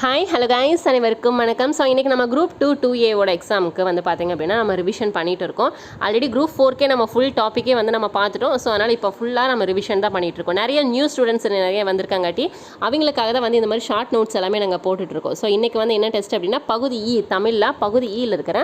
Hi hello guys அனைவருக்கும் வணக்கம். So இன்றைக்கி நம்ம குரூப் டூ டூ ஏவோட எக்ஸாமுக்கு வந்து பார்த்திங்க அப்படின்னா நம்ம ரிவிஷன் பண்ணிகிட்டு இருக்கோம். ஆல்ரெடி குரூப் ஃபோர்க்கே நம்ம ஃபுல் டாப்பிக்கே வந்து நம்ம பார்த்துட்டோம் ஸோ அதனால் இப்போ ஃபுல்லாக நம்ம ரிவிஷன் தான் பண்ணிட்டு இருக்கோம். நிறைய நியூ ஸ்டூடெண்ட்ஸ் நிறைய வந்திருக்காங்காட்டி அவங்களுக்காக தான் வந்து இந்த மாதிரி ஷார்ட் நோட்ஸ் எல்லாமே நாங்கள் போட்டுட்ருக்கோம் ஸோ இன்றைக்கி வந்து என்ன டெஸ்ட் அப்படின்னா பகுதி e, இ தமிழில் பகுதி e இயில் இருக்கிற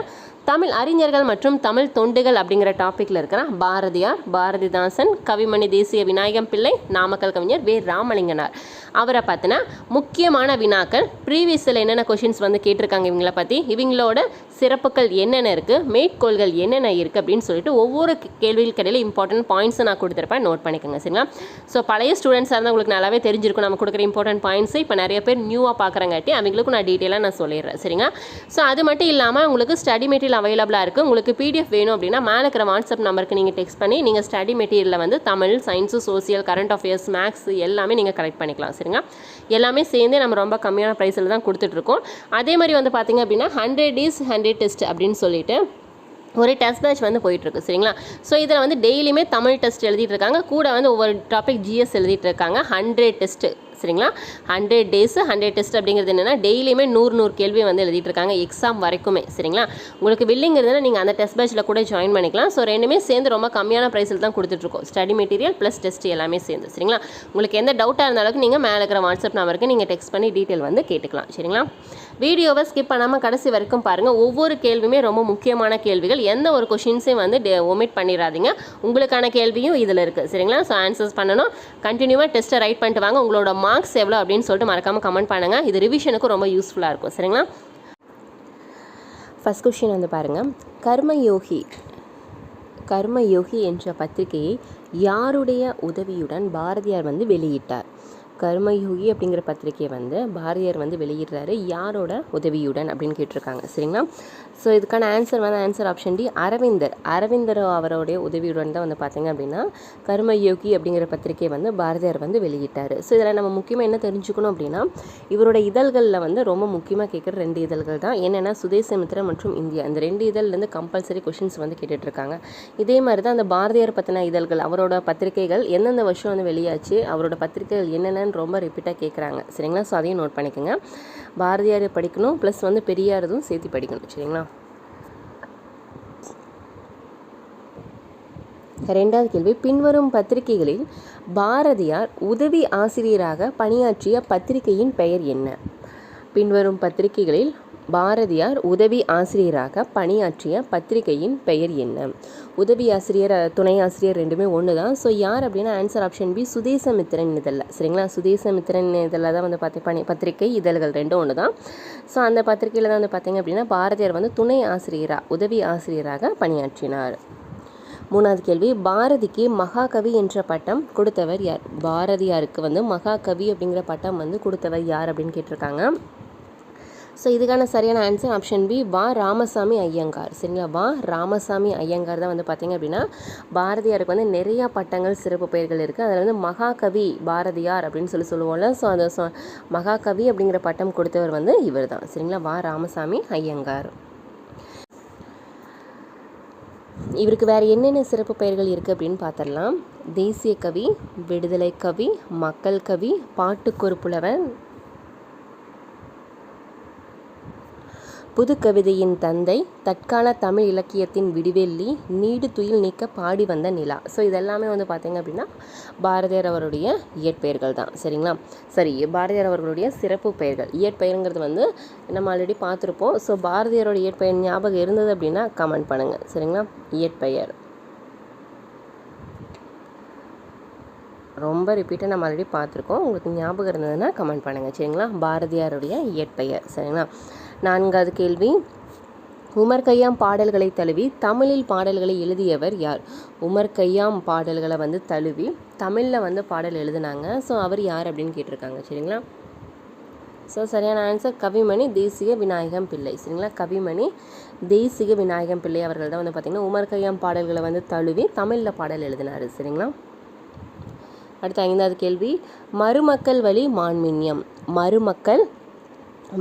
தமிழ் அறிஞர்கள் மற்றும் தமிழ் தொண்டுகள் அப்படிங்கிற டாப்பிக்கில் இருக்கிற பாரதியார் பாரதிதாசன் கவிமணி தேசிய விநாயகம் பிள்ளை நாமக்கல் கவிஞர் வே. ராமலிங்கனார். அவரை பார்த்தினா முக்கியமான வினாக்கள் ப்ரீவியஸில் என்னென்ன கொஷின்ஸ் வந்து கேட்டிருக்காங்க இவங்கள பற்றி இவங்களோட சிறப்புகள் என்னென்ன இருக்குது மேற்கோள்கள் என்னென்ன இருக்குது அப்படின்னு சொல்லிட்டு ஒவ்வொரு கேள்வியில் கடையில் இம்பார்ட்டன்ட் பாயிண்ட்ஸை நான் கொடுத்துருப்பேன். நோட் பண்ணிக்கோங்க சரிங்களா? ஸோ பழைய ஸ்டூடெண்ட்ஸாக இருந்தால் உங்களுக்கு நல்லாவே தெரிஞ்சிருக்கும். நம்ம கொடுக்குற இம்பார்ட்டன்ட் பாயிண்ட்ஸு இப்போ நிறைய பேர் நியூவாக பார்க்குறங்காட்டி அவங்களுக்கும் நான் டீட்டெயிலாக நான் சொல்லிடுறேன் சரிங்களா? ஸோ அது மட்டும் இல்லாமல் உங்களுக்கு ஸ்டடி மெட்டீரியல் அவைலபிளாக இருக்குது உங்களுக்கு பிடிஎஃப் வேணும் அப்படின்னா மேலே இருக்கிற வாட்ஸ்அப் நம்பருக்கு நீங்கள் டெக்ஸ்ட் பண்ணி நீங்கள் ஸ்டடி மெட்டீரியலில் வந்து Tamil science social current affairs maths எல்லாமே நீங்கள் கலெக்ட் பண்ணிக்கலாம் சரிங்களா? எல்லாமே சேர்ந்தே நம்ம ரொம்ப கம்மியான ப்ரைஸில் தான் கொடுத்துட்ருக்கோம் அதே மாதிரி வந்து பார்த்திங்க அப்படின்னா ஹண்ட்ரட் டேஸ் ஹண்ட்ரட் டெஸ்ட் அப்படின்னு சொல்லிட்டு ஒரு டெஸ்ட் பேட்ச் வந்து போயிட்டுருக்கு சரிங்களா? ஸோ இதில் வந்து டெய்லியுமே தமிழ் டெஸ்ட் எழுதிட்டு இருக்காங்க கூட வந்து ஒவ்வொரு டாபிக் ஜிஎஸ் எழுதிட்டு இருக்காங்க ஹண்ட்ரட் டெஸ்ட்டு சரிங்களா? ஹண்ட்ரட் டேஸ் ஹண்ட்ரட் டெஸ்ட் அப்படிங்கிறது என்னென்னா டெய்லியுமே நூறு நூறு கேள்வி வந்து எழுதிட்டு இருக்காங்க எக்ஸாம் வரைக்குமே சரிங்களா? உங்களுக்கு வில்லிங் இருந்ததுன்னா நீங்கள் அந்த டெஸ்ட் பேட்சில் கூட ஜாயின் பண்ணிக்கலாம். ஸோ ரெண்டுமே சேர்ந்து ரொம்ப கம்மியான ப்ரைஸில் தான் கொடுத்துட்ருக்கோம் ஸ்டடி மெட்டீரியல் ப்ளஸ் டெஸ்ட் எல்லாமே சேர்ந்து சரிங்களா? உங்களுக்கு எந்த டவுட்டாக இருந்தாலும் நீங்கள் மேலே இருக்கிற வாட்ஸ்அப் நம்பருக்கு நீங்கள் டெக்ஸ்ட் பண்ணி டீட்டெயில் வந்து கேட்டுக்கலாம் சரிங்களா? வீடியோவை ஸ்கிப் பண்ணாமல் கடைசி வரைக்கும் பாருங்கள் ஒவ்வொரு கேள்வியுமே ரொம்ப முக்கியமான கேள்விகள். எந்த ஒரு கொஷின்ஸையும் வந்து ஒமிட் பண்ணிடாதீங்க உங்களுக்கான கேள்வியும் இதில் இருக்குது சரிங்களா? ஸோ ஆன்சர்ஸ் பண்ணணும். கண்டினியூவாக டெஸ்ட்டை ரைட் பண்ணிட்டு வாங்க. உங்களோட மார்க்ஸ் எவ்வளோ அப்படின்னு சொல்லிட்டு மறக்காமல் கமெண்ட் பண்ணுங்கள் இது ரிவிஷனுக்கு ரொம்ப யூஸ்ஃபுல்லாக இருக்கும். சரிங்களா? ஃபஸ்ட் கொஷின் வந்து பாருங்கள் கர்மயோகி கர்மயோகி என்ற பத்திரிகையை யாருடைய உதவியுடன் பாரதியார் வந்து வெளியிட்டார்? கர்மயோகி அப்படிங்கிற பத்திரிகையை வந்து பாரதியார் வந்து வெளியிடுறாரு. யாரோட உதவியுடன் அப்படின்னு கேட்டிருக்காங்க. சரிங்களா? ஸோ இதுக்கான ஆன்சர் வந்து answer option D Aravindar. Aravindar அவருடைய உதவியுடன் தான் வந்து பார்த்தீங்க அப்படின்னா கருமயோகி அப்படிங்கிற பத்திரிகையை வந்து பாரதியார் வந்து வெளியிட்டார். ஸோ இதில் நம்ம முக்கியமாக என்ன தெரிஞ்சுக்கணும் அப்படின்னா இவரோட இதழ்களில் வந்து ரொம்ப முக்கியமாக கேட்குற ரெண்டு இதழ்கள் தான். என்னென்னா சுதேசமித்ரா மற்றும் இந்தியா. இந்த ரெண்டு இதழ்லேருந்து கம்பல்சரி கொஷின்ஸ் வந்து கேட்டுட்ருக்காங்க இதே மாதிரி தான் அந்த பாரதியார் பற்றின இதழ்கள் அவரோட பத்திரிகைகள் எந்தெந்த வருஷம் வந்து வெளியாச்சு அவரோட பத்திரிகைகள் என்னென்ன ரொம்ப ரிப்பீட்டாக கேட்குறாங்க சரிங்களா? ஸோ அதையும் நோட் பண்ணிக்கோங்க. பாரதியார் படிக்கணும் ப்ளஸ் வந்து பெரியாரதும் சேர்த்து படிக்கணும். சரிங்களா? ரெண்டாவது கேள்வி. பின்வரும் பத்திரிகைகளில் பாரதியார் உதவி ஆசிரியராக பணியாற்றிய பத்திரிகையின் பெயர் என்ன? பின்வரும் பத்திரிகைகளில் பாரதியார் உதவி ஆசிரியராக பணியாற்றிய பத்திரிகையின் பெயர் என்ன? உதவி ஆசிரியர் துணை ஆசிரியர் ரெண்டுமே ஒன்று தான் ஸோ யார் அப்படின்னா ஆன்சர் ஆப்ஷன் பி சுதேசமித்திரன் இதழில். சரிங்களா? சுதேசமித்திரன் இதழில் தான் வந்து பார்த்து பணி பத்திரிகை இதழ்கள் ரெண்டும் ஒன்று தான் ஸோ அந்த பத்திரிகையில் தான் வந்து பார்த்திங்க அப்படின்னா பாரதியார் வந்து துணை ஆசிரியராக உதவி ஆசிரியராக பணியாற்றினார். மூணாவது கேள்வி பாரதிக்கு மகாகவி என்ற பட்டம் கொடுத்தவர் யார்? பாரதியாருக்கு வந்து மகாகவி அப்படிங்கிற பட்டம் வந்து கொடுத்தவர் யார் அப்படின்னு கேட்டிருக்காங்க. ஸோ இதுக்கான சரியான ஆன்சர் ஆப்ஷன் பி வா ராமசாமி ஐயங்கார். சரிங்களா? வா ராமசாமி ஐயங்கார் தான் வந்து பார்த்திங்க அப்படின்னா பாரதியாருக்கு வந்து நிறையா பட்டங்கள் சிறப்பு பெயர்கள் இருக்குது அதில் வந்து மகாகவி பாரதியார் அப்படின்னு சொல்லி சொல்லுவோம்ல. ஸோ அந்த சொ மகாகவி அப்படிங்கிற பட்டம் கொடுத்தவர் வந்து இவர் தான் சரிங்களா? வா ராமசாமி ஐயங்கார். இவருக்கு வேறு என்னென்ன சிறப்பு பெயர்கள் இருக்குது அப்படின்னு பார்த்துடலாம் தேசிய கவி விடுதலை கவி மக்கள் கவி பாட்டுக்கொரு புலவன் புது கவிதையின் தந்தை தற்கால தமிழ் இலக்கியத்தின் விடிவெள்ளி நீடு துயில் நீக்க பாடி வந்த நிலா. ஸோ இதெல்லாமே வந்து பார்த்திங்க அப்படின்னா பாரதியார் அவருடைய இயற்பெயர்கள் தான். சரிங்களா? சரி பாரதியார் அவர்களுடைய சிறப்பு பெயர்கள். இயற்பெயருங்கிறது வந்து நம்ம ஆல்ரெடி பார்த்துருப்போம். ஸோ பாரதியாரோட இயற்பெயர் ஞாபகம் இருந்தது அப்படின்னா கமெண்ட் பண்ணுங்கள் சரிங்களா? இயற்பெயர். ரொம்ப ரிப்பீட்டாக நம்ம ஆல்ரெடி பார்த்துருக்கோம். உங்களுக்கு ஞாபகம் இருந்ததுன்னா கமெண்ட் பண்ணுங்கள் சரிங்களா? பாரதியாருடைய இயற்பெயர். சரிங்களா? நான்காவது கேள்வி. உமர் கையாம் பாடல்களை தழுவி தமிழில் பாடல்களை எழுதியவர் யார்? உமர் கையாம் பாடல்களை வந்து தழுவி தமிழில் வந்து பாடல் எழுதினாங்க. ஸோ அவர் யார் அப்படின்னு கேட்டிருக்காங்க சரிங்களா? ஸோ சரியான ஆன்சர் கவிமணி தேசிய விநாயகம் பிள்ளை சரிங்களா? கவிமணி தேசிய விநாயகம் பிள்ளை அவர்கள் தான் வந்து பார்த்திங்கன்னா உமர் கையாம் பாடல்களை வந்து தழுவி தமிழில் பாடல் எழுதினார் சரிங்களா? அடுத்த ஐந்தாவது கேள்வி. மருமக்கள் வழி மான்மின்யம் மருமக்கள்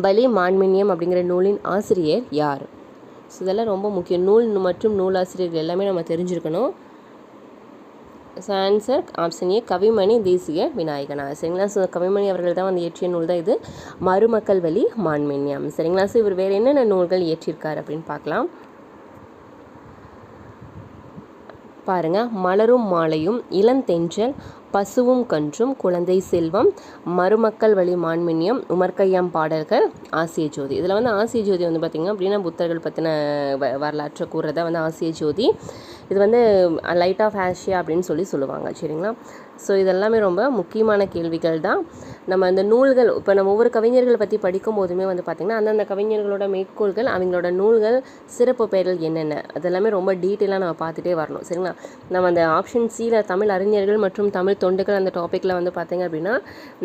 பலி மான்மின்யம் அப்படிங்கிற நூலின் ஆசிரியர் யார்? ஸோ இதெல்லாம் ரொம்ப முக்கியம். நூல் மற்றும் நூலாசிரியர்கள் எல்லாமே நம்ம தெரிஞ்சிருக்கணும். So answer option A Kavimani தேசிய விநாயகனா. சரிங்களா? ஸோ கவிமணி அவர்கள் தான் வந்து இயற்றிய நூல் தான் இது. மருமக்கள் வழி மான்மின்யம். சரிங்களா? ஸோ இவர் வேறு என்னென்ன நூல்கள் இயற்றியிருக்கார் அப்படின்னு பார்க்கலாம். பாருங்க. மலரும் மாலையும் இளந்தென்றல் பசுவும் கன்றும் குழந்தை செல்வம் மருமக்கள் வழி மான்மின்யம் உமர்கையாம் பாடல்கள் ஆசிய ஜோதி. இதில் வந்து ஆசிய ஜோதி வந்து பார்த்திங்க அப்படின்னா புத்தர்கள் பற்றின வ வரலாற்றை கூறுறத வந்து ஆசிய ஜோதி. இது வந்து லைட் ஆஃப் ஆஷியா அப்படின்னு சொல்லி சொல்லுவாங்க. சரிங்களா? ஸோ இதெல்லாமே ரொம்ப முக்கியமான கேள்விகள் தான். நம்ம அந்த நூல்கள் இப்போ நம்ம ஒவ்வொரு கவிஞர்களை பற்றி படிக்கும் போதுமே வந்து பார்த்திங்கன்னா அந்தந்த கவிஞர்களோட மேற்கோள்கள் அவங்களோட நூல்கள் சிறப்பு பெயர்கள் என்னென்ன? அதெல்லாமே ரொம்ப டீட்டெயிலாக நம்ம பார்த்துட்டே வரணும். சரிங்களா? நம்ம அந்த ஆப்ஷன் சியில் தமிழ் அறிஞர்கள் மற்றும் தமிழ் தொண்டுகள் அந்த டாப்பிக்கில் வந்து பார்த்திங்க அப்படின்னா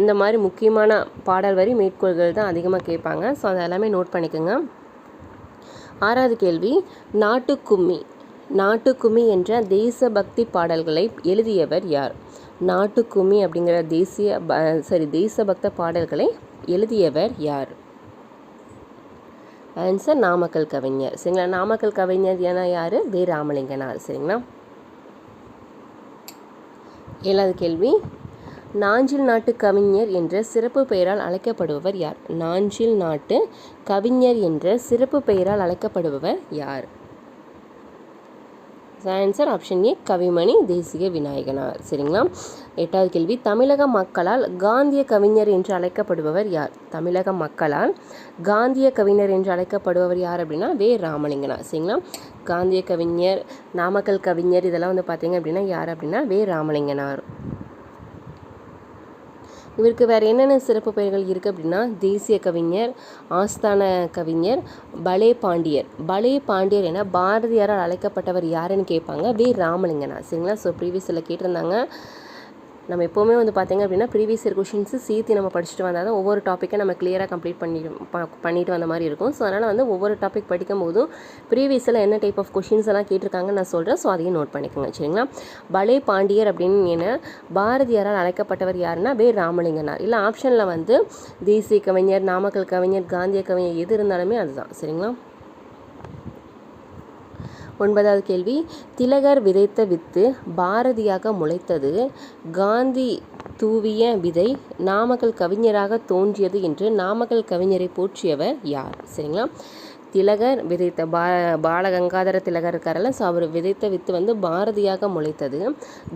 இந்த மாதிரி முக்கியமான பாடல் வரி மேற்கோள்கள் தான் அதிகமாக கேட்பாங்க. ஸோ அதை எல்லாமே நோட் பண்ணிக்கோங்க. ஆறாவது கேள்வி நாட்டுக்கும்மி நாட்டுக்கும்மி என்ற தேசபக்தி பாடல்களை எழுதியவர் யார்? நாட்டுக்கும்மி அப்படிங்கிற தேசிய ப சாரி தேசபக்த பாடல்களை எழுதியவர் யார்? ஆன்சர் நாமக்கல் கவிஞர். சரிங்களா? நாமக்கல் கவிஞர் ஏன்னா யார்? வே. ராமலிங்கனார். சரிங்களா? ஏழாவது கேள்வி. நாஞ்சில் நாட்டு கவிஞர் என்ற சிறப்பு பெயரால் அழைக்கப்படுபவர் யார்? நாஞ்சில் நாட்டு கவிஞர் என்ற சிறப்பு பெயரால் அழைக்கப்படுபவர் யார்? ஆன்சர் ஆப்ஷன் ஏ கவிமணி தேசிய விநாயகனார். சரிங்களா? எட்டாவது கேள்வி. தமிழக மக்களால் காந்திய கவிஞர் என்று அழைக்கப்படுபவர் யார்? தமிழக மக்களால் காந்திய கவிஞர் என்று அழைக்கப்படுபவர் யார் அப்படின்னா வே. ராமலிங்கனார். சரிங்களா? காந்திய கவிஞர் நாமக்கல் கவிஞர் இதெல்லாம் வந்து பார்த்தீங்க அப்படின்னா யார் அப்படின்னா வே. ராமலிங்கனார். இவருக்கு வேறு என்னென்ன சிறப்பு பெயர்கள் இருக்குது அப்படின்னா தேசிய கவிஞர் ஆஸ்தான கவிஞர் பலே பாண்டியர். பலே பாண்டியர் என பாரதியாரால் அழைக்கப்பட்டவர் யாருன்னு கேட்பாங்க? வே. ராமலிங்கனா சரிங்களா? ஸோ ப்ரீவியஸில் கேட்டிருந்தாங்க. நம்ம எப்போவுமே வந்து பார்த்திங்க அப்படின்னா ப்ரீவியஸ் இயர் கொஷின்ஸு சேர்த்து நம்ம படிச்சுட்டு வந்தால் தான் ஒவ்வொரு டாப்பிக்கை நம்ம கிளியராக கம்ப்ளீட் பண்ணி பண்ணிட்டு வந்த மாதிரி இருக்கும். ஸோ அதனால் வந்து ஒவ்வொரு டாபிக் படிக்கும் போதும் ப்ரீவியஸில் என்ன டைப் ஆஃப் கொஷின்ஸ் எல்லாம் கேட்டிருக்காங்கன்னு நான் சொல்கிறேன் ஸோ அதையும் நோட் பண்ணிக்கோங்க சரிங்களா? பலே பாண்டியர் அப்படின்னு என்ன பாரதியாரால் அழைக்கப்பட்டவர் யாருன்னா வே. ராமலிங்கனார். இல்லை ஆப்ஷனில் வந்து தேசிய கவிஞர் நாமக்கல் கவிஞர் காந்திய கவிஞர் எது இருந்தாலுமே அதுதான் சரிங்களா? ஒன்பதாவது கேள்வி. திலகர் விதைத்த வித்து பாரதியாக முளைத்தது. காந்தி தூவிய விதை நாமக்கல் கவிஞராக தோன்றியது என்று நாமக்கல் கவிஞரை போற்றியவர் யார்? சரிங்களா? திலகர் விதைத்த பா பாலகங்காதர திலகர் இருக்காரல்ல ஸோ அவர் விதைத்த வித்து வந்து பாரதியாக முளைத்தது.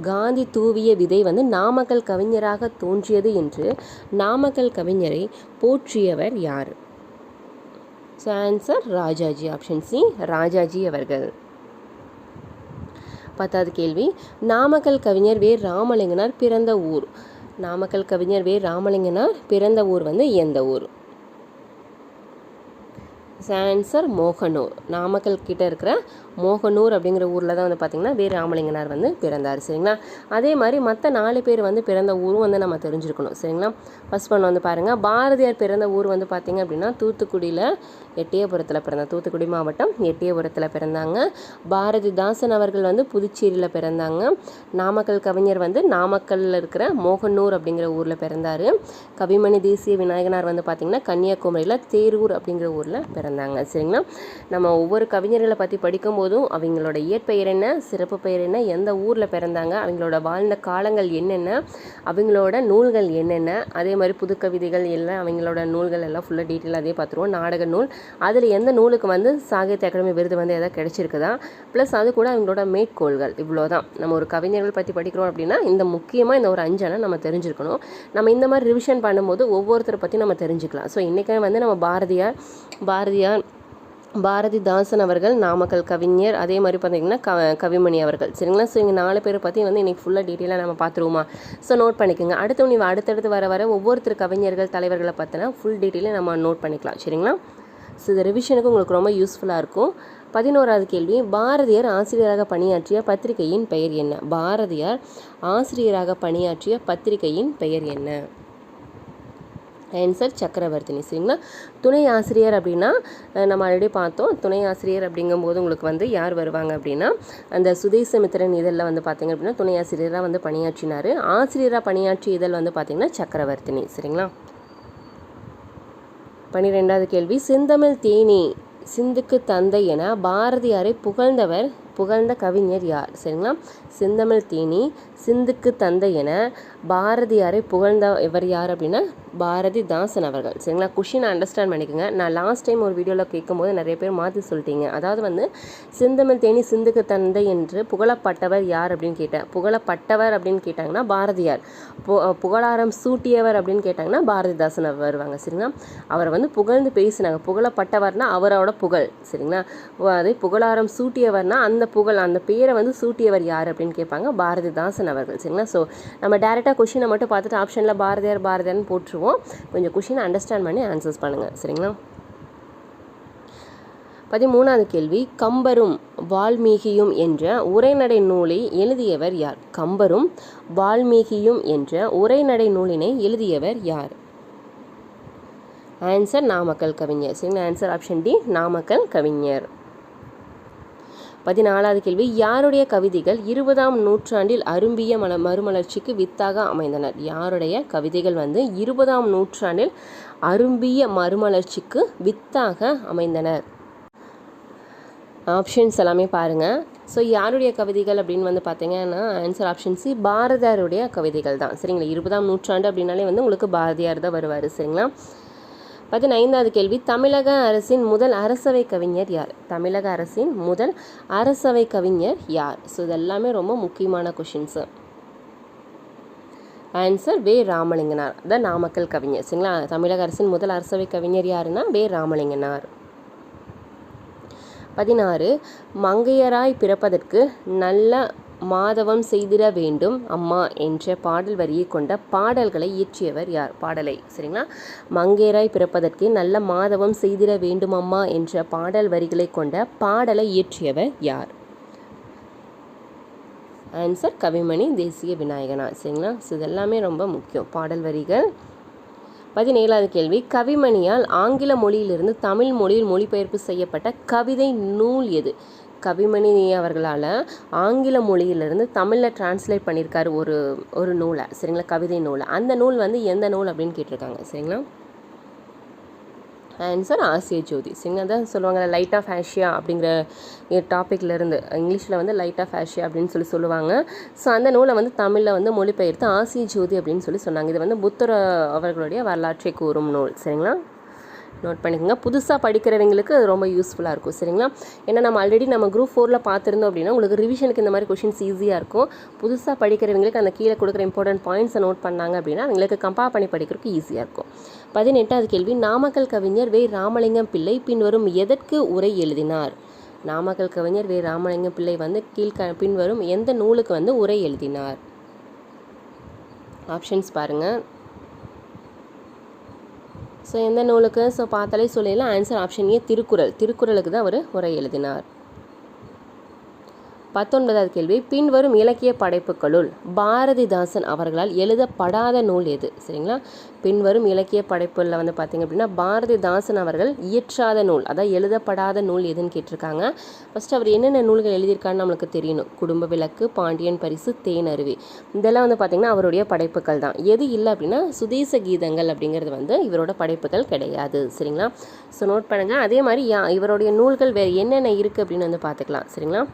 காந்தி தூவிய விதை வந்து நாமக்கல் கவிஞராக தோன்றியது என்று நாமக்கல் கவிஞரை போற்றியவர் யார்? So answer Rajaji. Option C Rajaji அவர்கள். பத்தாவது கேள்வி. நாமக்கல் கவிஞர் வே. ராமலிங்கனார் பிறந்த ஊர். நாமக்கல் கவிஞர் வே. ராமலிங்கனார் பிறந்த ஊர் வந்து எந்த ஊர்? ஆன்சர் மோகனூர். நாமக்கல் கிட்ட இருக்கிற மோகனூர் அப்படிங்கிற ஊரில் தான் வந்து பார்த்திங்கன்னா வே. ராமலிங்கனார் வந்து பிறந்தார். சரிங்களா? அதே மாதிரி மற்ற நாலு பேர் வந்து பிறந்த ஊரும் வந்து நம்ம தெரிஞ்சுருக்கணும். சரிங்களா? ஃபஸ்ட் ஒன் வந்து பாருங்கள் பாரதியார் பிறந்த ஊர் வந்து பார்த்திங்க அப்படின்னா தூத்துக்குடியில் எட்டயபுரத்தில் பிறந்த தூத்துக்குடி மாவட்டம் எட்டயபுரத்தில் பிறந்தாங்க. பாரதிதாசன் அவர்கள் வந்து புதுச்சேரியில் பிறந்தாங்க. நாமக்கல் கவிஞர் வந்து நாமக்கல்லில் இருக்கிற மோகனூர் அப்படிங்கிற ஊரில் பிறந்தார். கவிமணி தேசிய விநாயகனார் வந்து பார்த்திங்கன்னா கன்னியாகுமரியில் தேரூர் அப்படிங்கிற ஊரில் பிறந்தாங்க. சரிங்களா? நம்ம ஒவ்வொரு கவிஞர்களை பற்றி படிக்கும்போதும் அவங்களோட இயற்பெயர் என்ன சிறப்பு பெயர் என்ன எந்த ஊரில் பிறந்தாங்க அவங்களோட வாழ்ந்த காலங்கள் என்னென்ன அவங்களோட நூல்கள் என்னென்ன அதே மாதிரி புது கவிதைகள் எல்லாம் அவங்களோட நூல்கள் எல்லாம் ஃபுல்லாக டீட்டெயிலாக அதே பார்த்துருவோம். நாடக நூல். அதில் எந்த நூலுக்கு வந்து சாகித்ய அகாடமி விருது வந்து எதாவது கிடச்சிருக்குதா? ப்ளஸ் அது கூட அவங்களோட மேற்கோள்கள். இவ்வளோ தான் நம்ம ஒரு கவிஞர்கள் பற்றி படிக்கிறோம் அப்படின்னா இந்த முக்கியமாக இந்த ஒரு அஞ்சனை நம்ம தெரிஞ்சிருக்கணும். நம்ம இந்த மாதிரி ரிவிஷன் பண்ணும்போது ஒவ்வொருத்தரை பற்றி நம்ம தெரிஞ்சுக்கலாம். ஸோ இன்றைக்கே வந்து நம்ம பாரதியார் பாரதியார் பாரதிதாசன் அவர்கள் நாமக்கல் கவிஞர் அதே மாதிரி பார்த்தீங்கன்னா க கவிமணி அவர்கள். சரிங்களா? ஸோ இங்கே நாலு பேரை பற்றி வந்து இன்றைக்கி ஃபுல்லாக டீட்டெயிலாக நம்ம பார்த்துருவோமா? ஸோ நோட் பண்ணிக்கோங்க. அடுத்து நீ அடுத்தடுத்து வர வர ஒவ்வொருத்தர் கவிஞர்கள் தலைவர்களை பார்த்தினா ஃபுல் டீட்டெயிலை நம்ம நோட் பண்ணிக்கலாம். சரிங்களா? ஸோ இந்த ரிவிஷனுக்கு உங்களுக்கு ரொம்ப யூஸ்ஃபுல்லாக இருக்கும். பதினோராவது கேள்வி. பாரதியார் ஆசிரியராக பணியாற்றிய பத்திரிகையின் பெயர் என்ன? பாரதியார் ஆசிரியராக பணியாற்றிய பத்திரிகையின் பெயர் என்ன? ஆன்சர் சக்கரவர்த்தினி. சரிங்களா? துணை ஆசிரியர் அப்படின்னா நம்ம ஆல்ரெடி பார்த்தோம். துணை ஆசிரியர் அப்படிங்கும்போது உங்களுக்கு வந்து யார் வருவாங்க அப்படின்னா அந்த சுதேசமித்திரன் இதழில் வந்து பார்த்தீங்க அப்படின்னா துணை ஆசிரியராக வந்து பணியாற்றினார். ஆசிரியராக பணியாற்றிய இதழ் வந்து பார்த்திங்கன்னா சக்கரவர்த்தினி. சரிங்களா? பன்னிரெண்டாவது கேள்வி. செந்தமிழ் தேனி சிந்துக்கு தந்தை என பாரதியாரை புகழ்ந்தவர் புகழ்ந்த கவிஞர் யார்? சரிங்களா? செந்தமிழ் தேனி சிந்துக்கு தந்தை என பாரதியாரை புகழ்ந்த இவர் யார் அப்படின்னா பாரதிதாசன் அவர்கள். சரிங்களா? கொஷின் அண்டர்ஸ்டாண்ட் பண்ணிக்கோங்க. நான் லாஸ்ட் டைம் ஒரு வீடியோவில் கேட்கும்போது நிறைய பேர் மாற்றி சொல்லிட்டீங்க. அதாவது வந்து சிந்தமிழ் தேனி சிந்துக்கு தந்தை என்று புகழப்பட்டவர் யார் அப்படின்னு கேட்டேன். புகழப்பட்டவர் அப்படின்னு கேட்டாங்கன்னா பாரதியார். பு புகழாரம் சூட்டியவர் அப்படின்னு கேட்டாங்கன்னா பாரதிதாசன் அவர் வருவாங்க. சரிங்களா? அவரை வந்து புகழ்ந்து பேசினாங்க. புகழப்பட்டவர்னா அவரோட புகழ். சரிங்களா? அதே புகழாரம் சூட்டியவர்னா அந்த புகழ் அந்த பேரை வந்து சூட்டியவர் யார் அப்படின்னு கேட்பாங்க. பாரதிதாசன் அவர்கள் சரிங்களா? ஸோ நம்ம டேரெக்டாக கொஷினை மட்டும் பார்த்துட்டு ஆப்ஷனில் பாரதியார் பாரதியார்னு போட்டுருவோம். கொஞ்சம் கொஷினை அண்டர்ஸ்டாண்ட் பண்ணி ஆன்சர்ஸ் பண்ணுங்கள் சரிங்களா? பதிமூணாவது கேள்வி கம்பரும் வால்மீகியும் என்ற உரைநடை நூலை எழுதியவர் யார்? கம்பரும் வால்மீகியும் என்ற உரைநடை நூலினை எழுதியவர் யார்? ஆன்சர் நாமக்கல் கவிஞர் சரிங்களா? ஆன்சர் ஆப்ஷன் டி நாமக்கல் கவிஞர். பதினாலாவது கேள்வி யாருடைய கவிதைகள் இருபதாம் நூற்றாண்டில் அரும்பிய மல மறுமலர்ச்சிக்கு வித்தாக அமைந்தனர்? யாருடைய கவிதைகள் வந்து இருபதாம் நூற்றாண்டில் அரும்பிய மறுமலர்ச்சிக்கு வித்தாக அமைந்தனர்? ஆப்ஷன்ஸ் எல்லாமே பாருங்கள் ஸோ யாருடைய கவிதைகள் அப்படின்னு வந்து பார்த்தீங்கன்னா ஆன்சர் ஆப்ஷன் சி பாரதியாருடைய கவிதைகள் தான். சரிங்களா? இருபதாம் நூற்றாண்டு அப்படின்னாலே வந்து உங்களுக்கு பாரதியார் தான் வருவார். சரிங்களா? பதினைந்தாவது கேள்வி. தமிழக அரசின் முதல் அரசவை கவிஞர் யார்? தமிழக அரசின் முதல் அரசவை கவிஞர் யார்? ஸோ இதெல்லாமே ரொம்ப முக்கியமான questions answer V Ramalinganar. The Namakkal கவிஞர். சரிங்களா? தமிழக அரசின் முதல் அரசவை கவிஞர் யாருன்னா வே ராமலிங்கனார். பதினாறு. மங்கையராய் பிறப்பதற்கு நல்ல மாதவம் செய்திட வேண்டும் அம்மா என்ற பாடல் வரியை கொண்ட பாடல்களை இயற்றியவர் யார்? பாடலை சரிங்களா? மங்கேராய் பிறப்பதற்கு நல்ல மாதவம் செய்திட வேண்டும் அம்மா என்ற பாடல் வரிகளை கொண்ட பாடலை இயற்றியவர் யார்? ஆன்சர் கவிமணி தேசிய விநாயகனா சரிங்களா? ஸோ இதெல்லாமே ரொம்ப முக்கியம். பாடல் வரிகள். பதினேழாவது கேள்வி. கவிமணியால் ஆங்கில மொழியிலிருந்து தமிழ் மொழியில் மொழிபெயர்ப்பு செய்யப்பட்ட கவிதை நூல் எது? கவிமணி அவர்களால் ஆங்கில மொழியிலிருந்து தமிழில் டிரான்ஸ்லேட் பண்ணியிருக்காரு ஒரு ஒரு நூலை சரிங்களா? கவிதை நூலை. அந்த நூல் வந்து எந்த நூல் அப்படின்னு கேட்டிருக்காங்க சரிங்களா? ஆன்சர் ஆசிய ஜோதி சரிங்களா? தான் சொல்லுவாங்க லைட் ஆஃப் ஆஷியா அப்படிங்கிற டாப்பிக்லேருந்து இங்கிலீஷில் வந்து லைட் ஆஃப் ஆஷியா அப்படின்னு சொல்லி சொல்லுவாங்க. ஸோ அந்த நூலை வந்து தமிழில் வந்து மொழிபெயர்த்து ஆசிய ஜோதி அப்படின்னு சொல்லி சொன்னாங்க. இது வந்து புத்தர் அவர்களுடைய வரலாற்றை கூறும் நூல் சரிங்களா? நோட் பண்ணிக்கோங்க. புதுசாக படிக்கிறவங்களுக்கு அது ரொம்ப யூஸ்ஃபுல்லாக இருக்கும். சரிங்களா? ஏன்னா நம்ம ஆல்ரெடி நம்ம குரூப் ஃபோரில் பார்த்துருந்தோம் அப்படின்னா உங்களுக்கு ரிவிஷனுக்கு இந்த மாதிரி கொஷின்ஸ் ஈஸியாக இருக்கும். புதுசாக படிக்கிறவங்களுக்கு அந்த கீழே கொடுக்குற இம்பார்ட்டன்ட் பாயிண்ட்ஸை நோட் பண்ணாங்க அப்படின்னா அவங்களுக்கு கம்பேர் பண்ணி படிக்கிறதுக்கு ஈஸியாக இருக்கும். பதினெட்டாவது கேள்வி நாமக்கல் கவிஞர் வே. ராமலிங்கம் பிள்ளை பின்வரும் எதற்கு உரை எழுதினார்? நாமக்கல் கவிஞர் வே. ராமலிங்கம் பிள்ளை வந்து கீழ்க பின்வரும் எந்த நூலுக்கு வந்து உரை எழுதினார்? ஆப்ஷன்ஸ் பாருங்கள் ஸோ எந்த நூலுக்கு? ஸோ பார்த்தாலே சொல்லிடலாம் ஆன்சர் ஆப்ஷன் ஏ திருக்குறள். திருக்குறளுக்கு தான் அவர் உரை எழுதினார். பத்தொன்பதாவது கேள்வி. பின்வரும் இலக்கிய படைப்புகளுள் பாரதிதாசன் அவர்களால் எழுதப்படாத நூல் எது? சரிங்களா? பின்வரும் இலக்கிய படைப்புகளில் வந்து பார்த்திங்க அப்படின்னா பாரதிதாசன் அவர்கள் இயற்றாத நூல் அதாவது எழுதப்படாத நூல் எதுன்னு கேட்டிருக்காங்க. ஃபஸ்ட் அவர் என்னென்ன நூல்கள் எழுதியிருக்காருன்னு நம்மளுக்கு தெரியணும். குடும்ப விளக்கு பாண்டியன் பரிசு தேன் அருவி. இதெல்லாம் வந்து பார்த்திங்கன்னா அவருடைய படைப்புகள் தான். எது இல்லை அப்படின்னா சுதேச கீதங்கள் அப்படிங்கிறது வந்து இவரோட படைப்புகள் கிடையாது. சரிங்களா? ஸோ நோட் பண்ணுங்கள் அதே மாதிரி யா இவருடைய நூல்கள் வேறு என்னென்ன இருக்குது அப்படின்னு வந்து பார்த்துக்கலாம் சரிங்களா?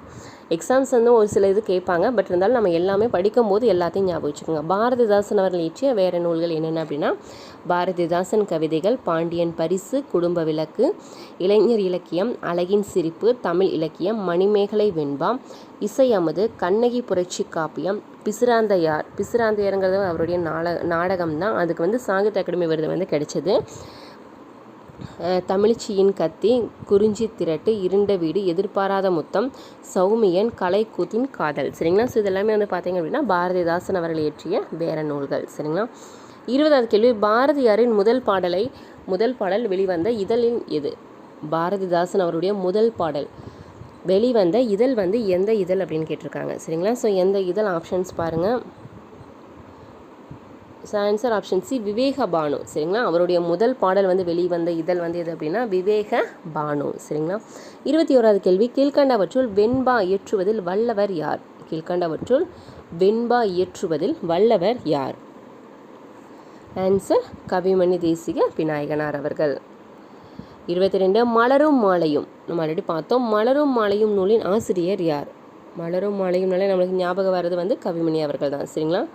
எக்ஸாம்ஸ் வந்து ஒரு சில இது கேட்பாங்க பட் இருந்தாலும் நம்ம எல்லாமே படிக்கும்போது எல்லாத்தையும் ஞாபகம் வச்சுக்கோங்க. பாரதிதாசன் அவர்கள் இயற்றிய வேறு நூல்கள் என்னென்ன அப்படின்னா பாரதிதாசன் கவிதைகள் பாண்டியன் பரிசு குடும்ப விளக்கு இளைஞர் இலக்கியம் அழகின் சிரிப்பு தமிழ் இலக்கியம் மணிமேகலை வெண்பா இசை கண்ணகி புரட்சி காப்பியம் பிசிராந்தையார். பிசிராந்தையாருங்கிறது அவருடைய நாடக நாடகம் தான் அதுக்கு வந்து சாகித்ய அகாடமி விருது வந்து கிடைச்சது. தமிழ்ச்சியின் கத்தி குறிஞ்சி திரட்டு இருண்ட வீடு எதிர்பாராத முத்தம் சௌமியன் கலைக்கூத்தின் காதல். சரிங்களா? ஸோ இதெல்லாமே வந்து பார்த்தீங்க அப்படின்னா பாரதிதாசன் அவர்கள் இயற்றிய வேற நூல்கள். சரிங்களா? இருபதாவது கேள்வி. பாரதியாரின் முதல் பாடலை முதல் பாடல் வெளிவந்த இதழின் எது? பாரதிதாசன் அவருடைய முதல் பாடல். வெளிவந்த இதழ் வந்து எந்த இதழ் அப்படின்னு கேட்டிருக்காங்க. சரிங்களா? ஸோ எந்த இதழ் ஆப்ஷன்ஸ் பாருங்கள் ஆன்சர் ஆப்ஷன் சி விவேக பானு. சரிங்களா? அவருடைய முதல் பாடல் வந்து வெளிவந்த இதழ் வந்து எது அப்படின்னா விவேக பானு. சரிங்களா? இருபத்தி ஓராவது கேள்வி. கீழ்கண்டவற்றுள் வெண்பா இயற்றுவதில் வல்லவர் யார்? கீழ்கண்டவற்றுள் வெண்பா இயற்றுவதில் வல்லவர் யார்? ஆன்சர் கவிமணி தேசிக விநாயகனார் அவர்கள். இருபத்தி ரெண்டு மலரும் மாலையும். நம்ம ஆல்ரெடி பார்த்தோம். மலரும் மாலையும் நூலின் ஆசிரியர் யார்? மலரும் மாலையும்னாலே நம்மளுக்கு ஞாபகம் வர்றது வந்து கவிமணி அவர்கள் தான். சரிங்களா?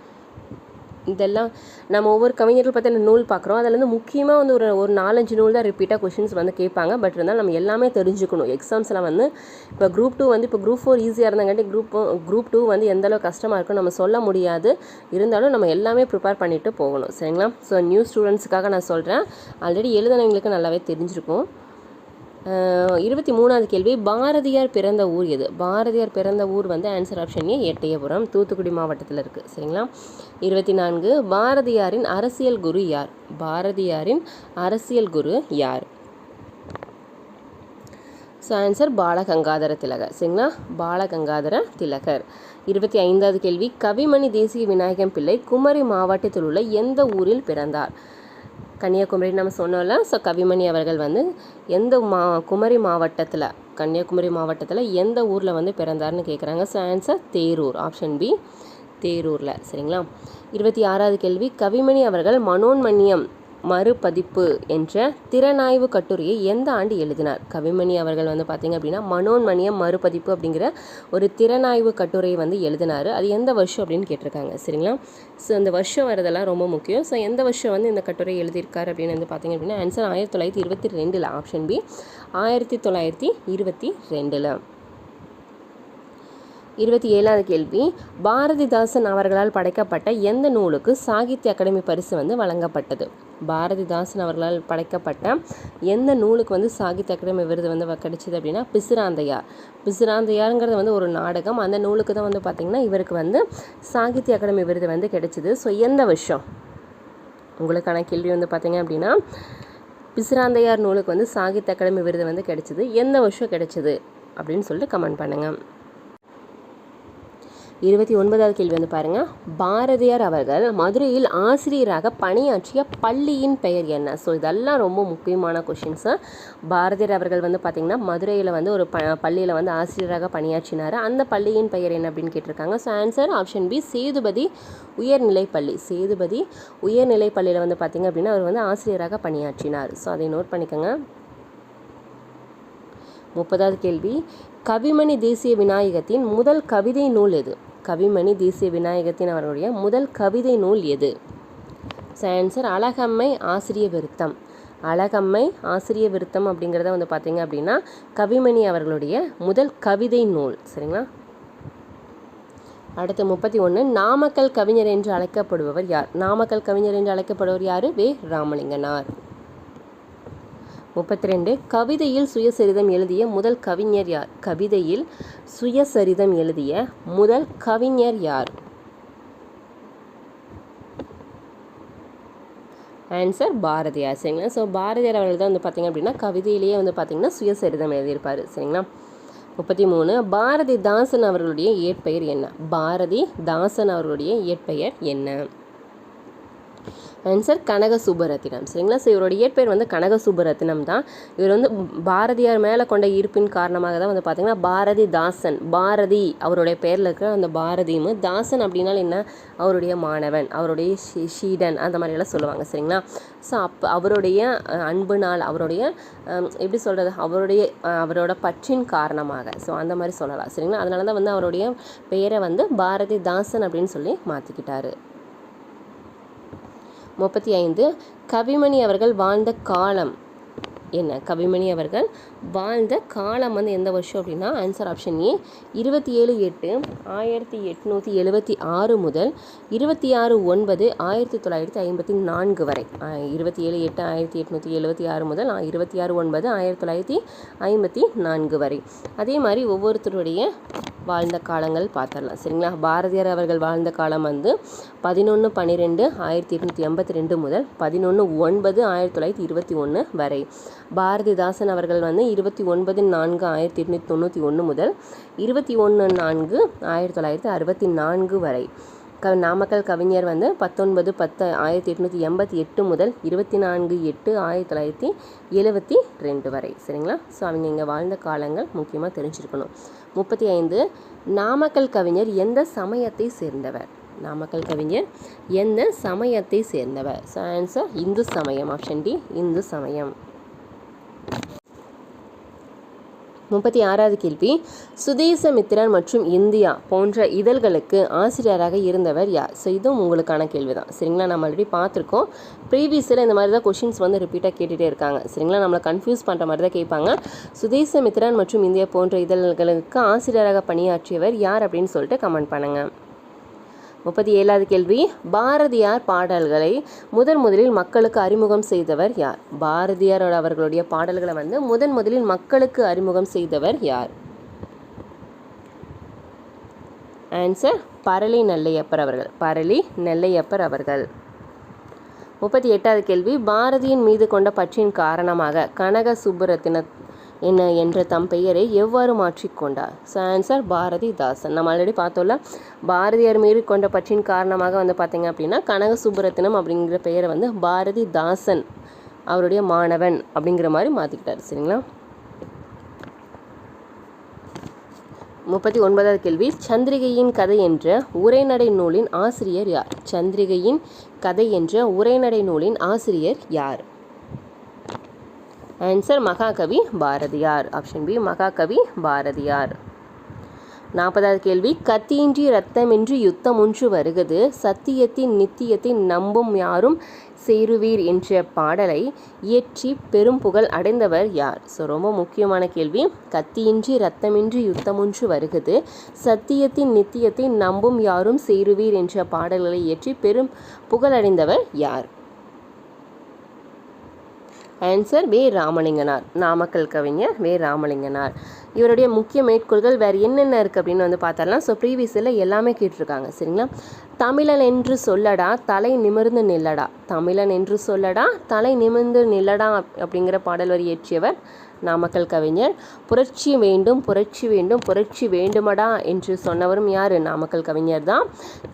இதெல்லாம் நம்ம ஒவ்வொரு கவிஞர்கள் பற்றி நூல் பார்க்குறோம். அதில் வந்து முக்கியமாக வந்து ஒரு ஒரு நாலஞ்சு நூல் தான் ரிப்பீட்டாக கொஷின்ஸ் வந்து கேட்பாங்க. பட் இருந்தாலும் நம்ம எல்லாமே தெரிஞ்சுக்கணும். எக்ஸாம்ஸில் வந்து இப்போ குரூப் டூ வந்து இப்போ குரூப் ஃபோர் ஈஸியாக இருந்தாங்காட்டி குரூப் குரூப் டூ வந்து எந்தளவு கஷ்டமாக இருக்கும் நம்ம சொல்ல முடியாது. இருந்தாலும் நம்ம எல்லாமே ப்ரிப்பேர் பண்ணிவிட்டு போகணும். சரிங்களா? ஸோ நியூ ஸ்டூடெண்ட்ஸுக்காக நான் சொல்கிறேன் ஆல்ரெடி எழுதுனவங்களுக்கு நல்லாவே தெரிஞ்சிருக்கும். இருபத்தி மூணாவது கேள்வி பாரதியார் பிறந்த ஊர் எது? பாரதியார் பிறந்த ஊர் வந்து answer option A Ettayapuram Thoothukudi மாவட்டத்தில் இருக்குது சரிங்களா? இருபத்தி நான்கு பாரதியாரின் அரசியல் குரு யார்? பாரதியாரின் அரசியல் குரு யார்? So answer Balagangadhara Tilak. சரிங்களா? பாலகங்காதர திலகர். இருபத்தி ஐந்தாவது கேள்வி கவிமணி தேசிய விநாயகம் பிள்ளை குமரி மாவட்டத்தில் உள்ள எந்த ஊரில் பிறந்தார்? கன்னியாகுமரி நம்ம சொன்னோம்ல ஸோ கவிமணி அவர்கள் வந்து எந்த மா குமரி மாவட்டத்தில் கன்னியாகுமரி மாவட்டத்தில் எந்த ஊரில் வந்து பிறந்தார்னு கேட்குறாங்க so answer Therur option B தேரூரில். சரிங்களா? இருபத்தி ஆறாவது கேள்வி கவிமணி அவர்கள் மனோன்மணியம் மறுபதிப்பு என்ற திறனாய்வு கட்டுரையை எந்த ஆண்டு எழுதினார்? கவிமணி அவர்கள் வந்து பார்த்தீங்க அப்படின்னா மனோன்மணியம் மறுபதிப்பு அப்படிங்கிற ஒரு திறனாய்வு கட்டுரையை வந்து எழுதினார். அது எந்த வருஷம் அப்படின்னு கேட்டிருக்காங்க சரிங்களா? ஸோ இந்த வருஷம் வரதெல்லாம் ரொம்ப முக்கியம். ஸோ எந்த வருஷம் வந்து இந்த கட்டுரை எழுதியிருக்கார் அப்படின்னு வந்து பார்த்தீங்க அப்படின்னா ஆன்சர் ஆயிரத்தி தொள்ளாயிரத்தி இருபத்தி ரெண்டில் ஆப்ஷன் பி ஆயிரத்தி தொள்ளாயிரத்தி இருபத்தி ரெண்டில். இருபத்தி ஏழாவது கேள்வி. பாரதிதாசன் அவர்களால் படைக்கப்பட்ட எந்த நூலுக்கு சாகித்ய அகாடமி பரிசு வந்து வழங்கப்பட்டது? பாரதிதாசன் அவர்களால் படைக்கப்பட்ட எந்த நூலுக்கு வந்து சாகித்ய அகாடமி விருது வந்து வ- அப்படின்னா பிசுராந்தையார். பிசுராந்தையாருங்கிறது வந்து ஒரு நாடகம். அந்த நூலுக்கு தான் வந்து பார்த்திங்கன்னா இவருக்கு வந்து சாகித்ய அகாடமி விருது வந்து கிடைச்சிது. ஸோ எந்த வருஷம்? உங்களுக்கான கேள்வி வந்து பார்த்தீங்க அப்படின்னா பிசுராந்தையார் நூலுக்கு வந்து சாகித்ய அகாடமி விருது வந்து கிடைச்சிது. எந்த வருஷம் கிடைச்சிது? அப்படின்னு சொல்லிட்டு கமெண்ட் பண்ணுங்கள் இருபத்தி ஒன்பதாவது கேள்வி வந்து பாருங்க. பாரதியார் அவர்கள் மதுரையில் ஆசிரியராக பணியாற்றிய பள்ளியின் பெயர் என்ன? ஸோ இதெல்லாம் ரொம்ப முக்கியமான கொஷின்ஸு பாரதியார் அவர்கள் வந்து பார்த்திங்கன்னா மதுரையில் வந்து ஒரு ப பள்ளியில் வந்து ஆசிரியராக பணியாற்றினார். அந்த பள்ளியின் பெயர் என்ன அப்படின்னு கேட்டிருக்காங்க. So answer option B Sethupathi உயர்நிலைப்பள்ளி. சேதுபதி உயர்நிலைப்பள்ளியில் வந்து பார்த்திங்க அப்படின்னா அவர் வந்து ஆசிரியராக பணியாற்றினார். ஸோ அதை நோட் பண்ணிக்கோங்க. முப்பதாவது கேள்வி. கவிமணி தேசிய விநாயகத்தின் முதல் கவிதை நூல் எது? கவிமணி தேசிய விநாயகத்தின் அவர்களுடைய முதல் கவிதை நூல் எது? ஸோ ஆன்சர் அழகம்மை ஆசிரிய விருத்தம். அழகம்மை ஆசிரிய விருத்தம் அப்படிங்கிறத வந்து பார்த்தீங்க அப்படின்னா கவிமணி அவர்களுடைய முதல் கவிதை நூல். சரிங்களா? அடுத்து முப்பத்தி ஒன்று நாமக்கல் கவிஞர் என்று அழைக்கப்படுபவர் யார்? நாமக்கல் கவிஞர் என்று அழைக்கப்படுபவர் யார்? வே. ராமலிங்கனார். முப்பத்தி ரெண்டு கவிதையில் சுயசரிதம் எழுதிய முதல் கவிஞர் யார்? கவிதையில் சுயசரிதம் எழுதிய முதல் கவிஞர் யார்? ஆன்சர் பாரதியார். சரிங்களா? ஸோ பாரதியார் அவர்கள் தான் வந்து பார்த்தீங்க அப்படின்னா கவிதையிலேயே வந்து பார்த்தீங்கன்னா சுயசரிதம் எழுதியிருப்பார். சரிங்களா? முப்பத்தி மூணு பாரதிதாசன் அவர்களுடைய இயற்பெயர் என்ன? பாரதி தாசன் அவர்களுடைய இயற்பெயர் என்ன? ஆன்சர் கனக சுபரத்தினம் சரிங்களா? ஸோ இவரோட இயற்பெயர் வந்து கனக சுபரத்தினம் தான். இவர் வந்து பாரதியார் மேலே கொண்ட ஈர்ப்பின் காரணமாக தான் வந்து பார்த்திங்கன்னா பாரதி தாசன் பாரதி அவருடைய பேரில் இருக்கிற அந்த பாரதியும் தாசன் அப்படின்னால என்ன? அவருடைய மாணவன் அவருடைய ஷீ ஷீடன் அந்த மாதிரியெல்லாம் சொல்லுவாங்க. சரிங்களா? ஸோ அப்போ அவருடைய அன்பு நாள் அவருடைய எப்படி சொல்கிறது அவருடைய அவரோட பற்றின் காரணமாக. ஸோ அந்த மாதிரி சொல்லலாம். சரிங்களா? அதனால தான் வந்து அவருடைய பெயரை வந்து பாரதி தாசன் அப்படின்னு சொல்லி மாற்றிக்கிட்டாரு முப்பத்தி ஐந்து. கவிமணி அவர்கள் வாழ்ந்த காலம் என்ன? கவிமணி அவர்கள் வாழ்ந்த காலம் வந்து எந்த வருஷம் அப்படின்னா ஆன்சர் ஆப்ஷன் ஏ இருபத்தி ஏழு எட்டு ஆயிரத்தி எட்நூற்றி எழுபத்தி ஆறு முதல் இருபத்தி ஆறு ஒன்பது ஆயிரத்தி தொள்ளாயிரத்தி ஐம்பத்தி நான்கு வரை. இருபத்தி ஏழு எட்டு ஆயிரத்தி எட்நூற்றி எழுபத்தி ஆறு முதல் ஆ- இருபத்தி ஆறு ஒன்பது ஆயிரத்தி தொள்ளாயிரத்தி ஐம்பத்தி நான்கு வரை. அதே மாதிரி ஒவ்வொருத்தருடைய வாழ்ந்த காலங்கள் பார்த்துடலாம். சரிங்களா? பாரதியார் அவர்கள் வாழ்ந்த காலம் வந்து பதினொன்று பன்னிரெண்டு ஆயிரத்தி எட்நூற்றி எண்பத்தி ரெண்டு முதல் பதினொன்று ஒன்பது ஆயிரத்தி தொள்ளாயிரத்தி இருபத்தி ஒன்று வரை. பாரதிதாசன் அவர்கள் வந்து இருபத்தி ஒன்பது நான்கு ஆயிரத்தி எட்நூற்றி தொண்ணூற்றி ஒன்று முதல் இருபத்தி ஒன்று நான்கு ஆயிரத்தி தொள்ளாயிரத்தி அறுபத்தி நான்கு வரை. க நாமக்கல் கவிஞர் வந்து பத்தொன்பது பத்து ஆயிரத்தி எட்நூற்றி எண்பத்தி எட்டு முதல் இருபத்தி நான்கு எட்டு ஆயிரத்தி தொள்ளாயிரத்தி எழுபத்தி ரெண்டு வரை. சரிங்களா? ஸோ அவங்க இங்கே வாழ்ந்த காலங்கள் முக்கியமாக தெரிஞ்சிருக்கணும். முப்பத்தி ஐந்து நாமக்கல் கவிஞர் எந்த சமயத்தை சேர்ந்தவர்? நாமக்கல் கவிஞர் எந்த சமயத்தை சேர்ந்தவர்? ஸோ ஆன்சர் இந்து சமயம் ஆப்ஷன் டி இந்து சமயம். முப்பத்தி ஆறாவது கேள்வி. சுதேசமித்திரன் மற்றும் இந்தியா போன்ற இதழ்களுக்கு ஆசிரியராக இருந்தவர் யார்? ஸோ இதுவும் உங்களுக்கான கேள்வி தான் சரிங்களா? நம்ம ஆல்ரெடி பார்த்துருக்கோம். ப்ரீவியஸில் இந்த மாதிரி தான் கொஷின்ஸ் வந்து ரிப்பீட்டாக கேட்டுகிட்டே இருக்காங்க. சரிங்களா? நம்மளை கன்ஃபியூஸ் பண்ணுற மாதிரி தான் கேட்பாங்க சுதேசமித்திரன் மற்றும் இந்தியா போன்ற இதழ்களுக்கு ஆசிரியராக பணியாற்றியவர் யார் அப்படின்னு சொல்லிட்டு கமெண்ட் பண்ணுங்கள் முப்பத்தி ஏழாவது கேள்வி. பாரதியார் பாடல்களை முதன் முதலில் மக்களுக்கு அறிமுகம் செய்தவர் யார்? பாரதியார் அவர்களுடைய பாடல்களை வந்து முதன் முதலில் மக்களுக்கு அறிமுகம் செய்தவர் யார்? ஆன்சர் பரளி நெல்லையப்பர் அவர்கள். பரளி நெல்லையப்பர் அவர்கள். முப்பத்தி எட்டாவது கேள்வி. பாரதியின் மீது கொண்ட பற்றின் காரணமாக கனக சுப்புரத்தின என்ன என்ற தம் பெயரை எவ்வாறு மாற்றிக்கொண்டார் ஸோ ஆன்சர் பாரதிதாசன். நம்ம ஆல்ரெடி பார்த்தோம்ல பாரதியார் மீது கொண்ட பற்றின் காரணமாக வந்து பார்த்தீங்க அப்படின்னா கனக சுப்புரத்தினம் அப்படிங்கிற பெயரை வந்து பாரதிதாசன் அவருடைய மாணவன் அப்படிங்கிற மாதிரி மாற்றிக்கிட்டார் சரிங்களா? முப்பத்தி ஒன்பதாவது கேள்வி. சந்திரிகையின் கதை என்ற உரைநடை நூலின் ஆசிரியர் யார்? சந்திரிகையின் கதை என்ற உரைநடை நூலின் ஆசிரியர் யார்? Answer Mahakavi Bharathiyar option B Mahakavi Bharathiyar நாற்பதாவது கேள்வி கத்தியின்றி ரத்தமின்றி யுத்தம் ஒன்று வருகிறது. சத்தியத்தின் நித்தியத்தின் நம்பும் யாரும் சேருவீர் என்ற பாடலை இயற்றி பெரும் புகழ் அடைந்தவர் யார்? ஸோ ரொம்ப முக்கியமான கேள்வி. கத்தியின்றி ரத்தமின்றி யுத்தமொன்று வருகிறது. சத்தியத்தின் நித்தியத்தை நம்பும் யாரும் சேருவீர் என்ற பாடல்களை இயற்றி பெரும் புகழடைந்தவர் யார்? ஆன்சர் வே ராமலிங்கனார் நாமக்கல் கவிஞர் வே ராமலிங்கனார். இவருடைய முக்கிய மேற்கோள்கள் வேறு என்னென்ன இருக்குது அப்படின்னு வந்து பார்த்தாலாம் ஸோ ப்ரீவியஸில் எல்லாமே கேட்டிருக்காங்க சரிங்களா? தமிழன் என்று சொல்லடா தலை நிமிர்ந்து நில்லடா. தமிழன் என்று சொல்லடா தலை நிமிர்ந்து நில்லடா அப்படிங்கிற பாடல் வரி இயற்றியவர் நாமக்கல் கவிஞர். புரட்சி வேண்டும் புரட்சி வேண்டும் புரட்சி வேண்டுமடா என்று சொன்னவரும் யார்? நாமக்கல் கவிஞர் தான்.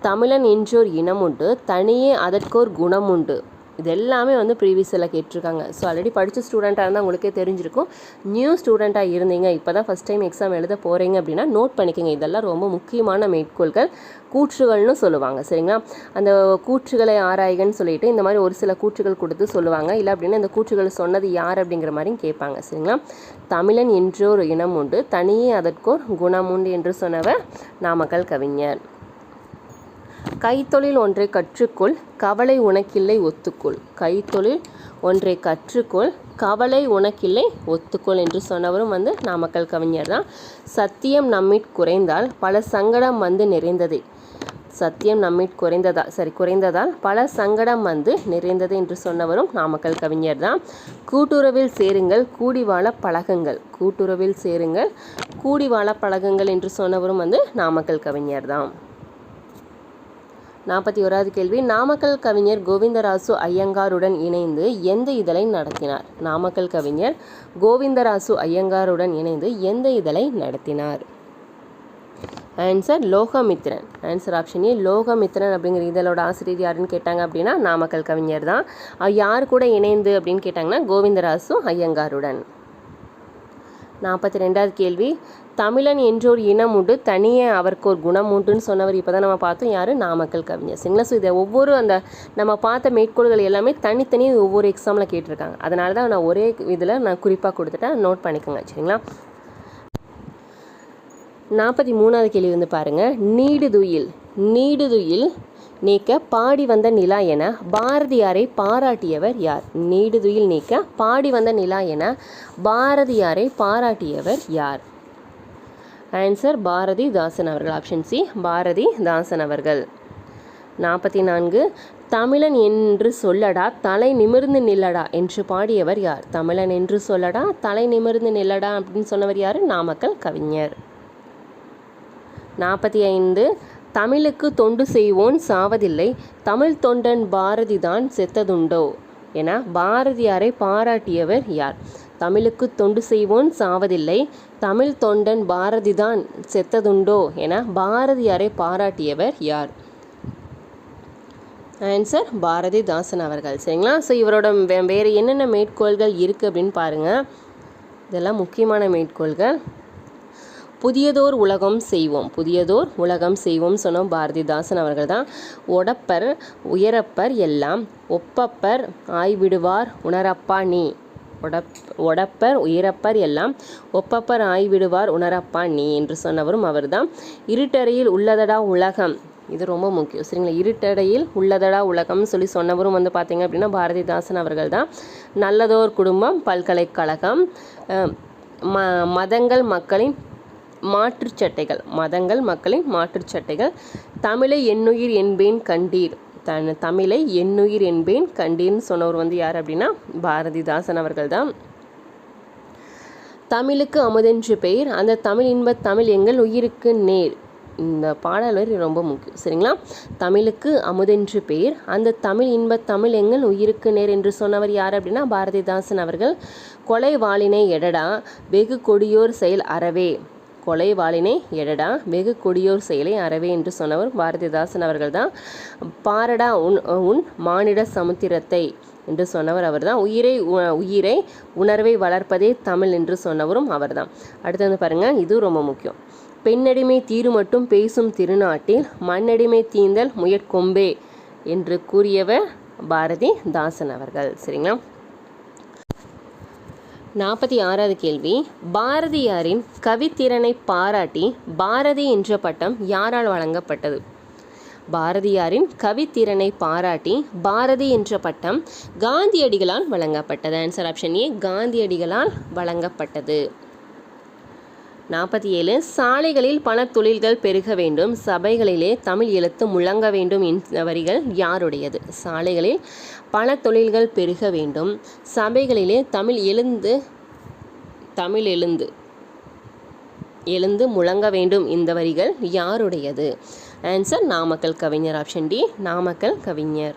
தமிழன் என்றோர் இனம் உண்டு தனியே அதற்கோர் குணம் உண்டு இது எல்லாமே வந்து ப்ரீவியஸில் கேட்டிருக்காங்க. ஸோ ஆல்ரெடி படித்த ஸ்டூடெண்ட்டாக இருந்தால் உங்களுக்கே தெரிஞ்சிருக்கும். நியூ ஸ்டூடெண்ட்டாக இருந்தீங்க இப்போ தான் ஃபஸ்ட் டைம் எக்ஸாம் எழுத போகிறீங்க அப்படின்னா நோட் பண்ணிக்கோங்க. இதெல்லாம் ரொம்ப முக்கியமான மேற்கோள்கள். கூற்றுகள்னு சொல்லுவாங்க சரிங்களா? அந்த கூற்றுகளை ஆராய்கன்னு சொல்லிட்டு இந்த மாதிரி ஒரு சில கூற்றுகள் கொடுத்து சொல்லுவாங்க. இல்லை அப்படின்னா இந்த கூற்றுகள் சொன்னது யார் அப்படிங்கிற மாதிரியும் கேட்பாங்க சரிங்களா? தமிழன் என்றோர் இனம் உண்டு தனியே அதற்கோர் குணம் உண்டு என்று சொன்னவர் நாமக்கல் கவிஞர். கைத்தொழில் ஒன்றை கற்றுக்கொள் கவலை உனக்கில்லை ஒத்துக்கொள். கைத்தொழில் ஒன்றை கற்றுக்கொள் கவலை உனக்கில்லை ஒத்துக்கொள் என்று சொன்னவரும் வந்து நாமக்கல் கவிஞர் தான். சத்தியம் நம்மிட் குறைந்தால் பல சங்கடம் வந்து நிறைந்தது. சத்தியம் நம்மிட் குறைந்ததா சரி குறைந்ததால் பல சங்கடம் வந்து நிறைந்தது என்று சொன்னவரும் நாமக்கல் கவிஞர் தான். கூட்டுறவில் சேருங்கள் கூடி வாழ பழகுங்கள். கூட்டுறவில் சேருங்கள் கூடி வாழ பழகுங்கள் என்று சொன்னவரும் வந்து நாமக்கல் கவிஞர் தான். நாற்பத்தி ஓராவது கேள்வி. நாமக்கல் கவிஞர் கோவிந்தராசு ஐயங்காருடன் இணைந்து எந்த இதழை நடத்தினார்? நாமக்கல் கவிஞர் கோவிந்தராசு ஐயங்காருடன் இணைந்து எந்த இதழை நடத்தினார்? Answer Lokamithran. Answer option A Lokamithran அப்படிங்கிற இதழோட ஆசிரியர் யாருன்னு கேட்டாங்க அப்படின்னா நாமக்கல் கவிஞர் தான். யார் கூட இணைந்து அப்படின்னு கேட்டாங்கன்னா கோவிந்தராசு ஐயங்காருடன். நாற்பத்தி ரெண்டாவது கேள்வி. தமிழன் என்றோர் இனம் உண்டு தனியே அவருக்கு ஒரு குணம் உண்டுன்னு சொன்னவர் இப்போ தான் நம்ம பார்த்தோம். யார்? நாமக்கல் கவிஞர். சரிங்களா? ஸோ இதை ஒவ்வொரு அந்த நம்ம பார்த்த மேற்கோள்கள் எல்லாமே தனித்தனி ஒவ்வொரு எக்ஸாமில் கேட்டிருக்காங்க. அதனால தான் நான் ஒரே இதில் நான் குறிப்பாக கொடுத்துட்டேன். நோட் பண்ணிக்கோங்க. சரிங்களா? நாற்பத்தி மூணாவது கேள்வி வந்து பாருங்கள் நீடுதுயில் நீடுதுயில் நீக்க பாடி வந்த நிலா என பாரதியாரை பாராட்டியவர் யார்? நீடுதுயில் நீக்க பாடி வந்த நிலா என பாரதியாரை பாராட்டியவர் யார்? ஆன்சர் பாரதி தாசன் அவர்கள். ஆப்ஷன் சி பாரதி தாசன் அவர்கள். நாற்பத்தி நான்கு தமிழன் என்று சொல்லடா தலை நிமிர்ந்து நில்லடா என்று பாடியவர் யார்? தமிழன் என்று சொல்லடா தலை நிமிர்ந்து நில்லடா அப்படின்னு சொன்னவர் யார்? நாமக்கல் கவிஞர். நாற்பத்தி ஐந்து தமிழுக்கு தொண்டு செய்வோன் சாவதில்லை. தமிழ் தொண்டன் பாரதிதான் செத்ததுண்டோ? என பாரதியாரை பாராட்டியவர் யார்? தமிழுக்கு தொண்டு செய்வோன் சாவதில்லை. தமிழ் தொண்டன் பாரதிதான் செத்ததுண்டோ? என பாரதியாரை பாராட்டியவர் யார்? ஆன்சர் பாரதிதாசன் அவர்கள். சரிங்களா? ஸோ இவரோட வே வேறு என்னென்ன மேற்கோள்கள் இருக்குது அப்படின்னு பாருங்கள் இதெல்லாம் முக்கியமான மேற்கோள்கள். புதியதோர் உலகம் செய்வோம். புதியதோர் உலகம் செய்வோம் சொன்னோம் பாரதிதாசன் அவர்கள் தான் ஒடப்பர் உயரப்பர் எல்லாம் ஒப்பப்பர் ஆய்விடுவார் உணரப்பா நீ. ஒடப் ஒடப்பர் உயரப்பர் எல்லாம் ஒப்பப்பர் ஆய்விடுவார் உணரப்பா நீ என்று சொன்னவரும் அவர்தான். இருட்டறையில் உள்ளதடா உலகம். இது ரொம்ப முக்கியம். சரிங்களா? இருட்டடையில் உள்ளதடா உலகம்னு சொல்லி சொன்னவரும் வந்து பார்த்தீங்க அப்படின்னா பாரதிதாசன் அவர்கள் தான் நல்லதோர் குடும்பம் பல்கலைக்கழகம் ம மதங்கள் மக்களின் மாற்றுச் சட்டைகள். மதங்கள் மக்களின் மாற்றுச் சட்டைகள். தமிழை எண்ணுயிர் என்பேன் கண்டீர். தன் தமிழை எண்ணுயிர் என்பேன் கண்டீர்னு சொன்னவர் வந்து யார் அப்படின்னா பாரதிதாசன் அவர்கள் தான். தமிழுக்கு அமுதென்று பெயர். அந்த தமிழ் இன்பத் தமிழ் எங்கள் உயிருக்கு நேர். இந்த பாடல் ரொம்ப முக்கியம். சரிங்களா? தமிழுக்கு அமுதென்று பெயர். அந்த தமிழ் இன்பத் தமிழ் எங்கள் உயிருக்கு நேர் என்று சொன்னவர் யார் அப்படின்னா பாரதிதாசன் அவர்கள். கொலை வாளினை எடடா வெகு கொடியோர் செயல் அறவே. கொலைவாளினை எடடா வெகு கொடியோர் செயலை அறவே என்று சொன்னவர் பாரதிதாசன் அவர்கள் தான் பாரடா உன் உன் மானிட சமுத்திரத்தை என்று சொன்னவர் அவர்தான். உயிரை உ- உயிரை உணர்வை வளர்ப்பதே தமிழ் என்று சொன்னவரும் அவர்தான். அடுத்து வந்து பாருங்கள் இது ரொம்ப முக்கியம். பெண்ணடிமை தீரு மட்டும் பேசும் திருநாட்டில் மண்ணடிமை தீந்தல் முயற்கொம்பே என்று கூறியவர் பாரதி தாசன் அவர்கள். சரிங்களா? நாற்பத்தி ஆறாவது கேள்வி. பாரதியாரின் கவித்திறனை பாராட்டி பாரதி என்ற பட்டம் யாரால் வழங்கப்பட்டது? பாரதியாரின் கவித்திறனை பாராட்டி பாரதி என்ற பட்டம் காந்தியடிகளால் வழங்கப்பட்டது. ஆன்சர் ஆப்ஷன் ஏ காந்தியடிகளால் வழங்கப்பட்டது. நாற்பத்தி ஏழு சாலைகளில் பல தொழில்கள் பெருக வேண்டும் சபைகளிலே தமிழ் எழுத்து முழங்க வேண்டும் என்ற வரிகள் யாருடையது? சாலைகளில் பல தொழில்கள் பெருக வேண்டும். சபைகளிலே தமிழ் எழுந்து தமிழ் எழுந்து எழுந்து முழங்க வேண்டும். இந்த வரிகள் யாருடையது? ஆன்சர் நாமக்கல் கவிஞர். ஆப்ஷன் டி நாமக்கல் கவிஞர்.